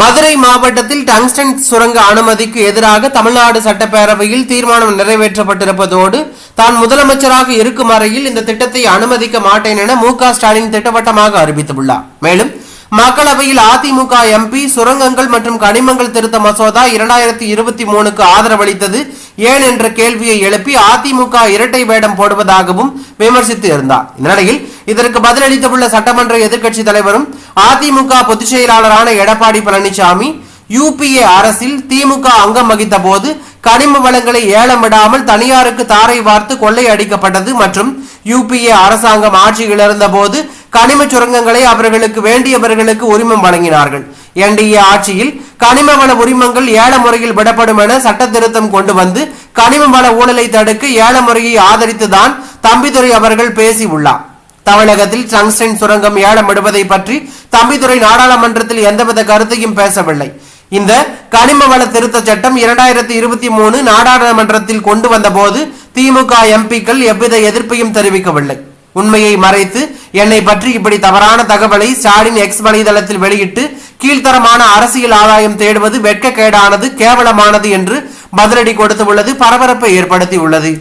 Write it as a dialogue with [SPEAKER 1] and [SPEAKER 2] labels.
[SPEAKER 1] மதுரை மாவட்டத்தில் டங்ஸ்டன் சுரங்க அனுமதிக்கு எதிராக தமிழ்நாடு சட்டப்பேரவையில் தீர்மானம் நிறைவேற்றப்பட்டிருப்பதோடு தான் முதலமைச்சராக இருக்கும் வரையில் இந்த திட்டத்தை அனுமதிக்க மாட்டேன் என மு ஸ்டாலின் திட்டவட்டமாக அறிவித்துள்ளார் மேலும் மக்களவையில் அதிமுக எம்பி சுரங்கங்கள் மற்றும் கனிமங்கள் திருத்த மசோதா இரண்டாயிரத்தி இருபத்தி மூணுக்கு ஆதரவளித்தது ஏன் என்ற கேள்வியை எழுப்பி அதிமுக இரட்டை வேடம் போடுவதாகவும் விமர்சித்து இருந்தார் இந்நிலையில் இதற்கு பதிலளித்துள்ள சட்டமன்ற எதிர்க்கட்சி தலைவரும் அதிமுக பொதுச் செயலாளரான எடப்பாடி பழனிசாமி யூபிஏ அரசில் திமுக அங்கம் வகித்த போது கனிம வளங்களை ஏலமிடாமல் தனியாருக்கு தாரை வார்த்து கொள்ளை அடிக்கப்பட்டது மற்றும் யூபிஏ அரசாங்கம் ஆட்சியில் இருந்தபோது கனிம சுரங்கங்களை அவர்களுக்கு வேண்டியவர்களுக்கு உரிமம் வழங்கினார்கள் என்டிஏ ஆட்சியில் கனிம வள உரிமங்கள் ஏல முறையில் விடப்படும் என சட்ட திருத்தம் கொண்டு வந்து கனிம வள ஊழலை தடுக்க ஏல முறையை ஆதரித்துதான் தம்பிதுரை அவர்கள் பேசியுள்ளார் தமிழகத்தில் டங்ஸ்டன் சுரங்கம் ஏலமிடுவதை பற்றி தம்பிதுரை நாடாளுமன்றத்தில் எந்தவித கருத்தையும் பேசவில்லை இந்த கனிம வள திருத்த சட்டம் இரண்டாயிரத்தி இருபத்தி மூணு நாடாளுமன்றத்தில் கொண்டு வந்த போது திமுக எம்பிக்கள் எவ்வித எதிர்ப்பையும் தெரிவிக்கவில்லை உண்மையை மறைத்து என்னை பற்றி இப்படி தவறான தகவலை ஸ்டாலின் எக்ஸ் வலைதளத்தில் வெளியிட்டு கீழ்த்தரமான அரசியல் ஆதாயம் தேடுவது வெட்கக்கேடானது கேவலமானது என்று பதிலடி கொடுத்துள்ளது பரபரப்பை ஏற்படுத்தியுள்ளது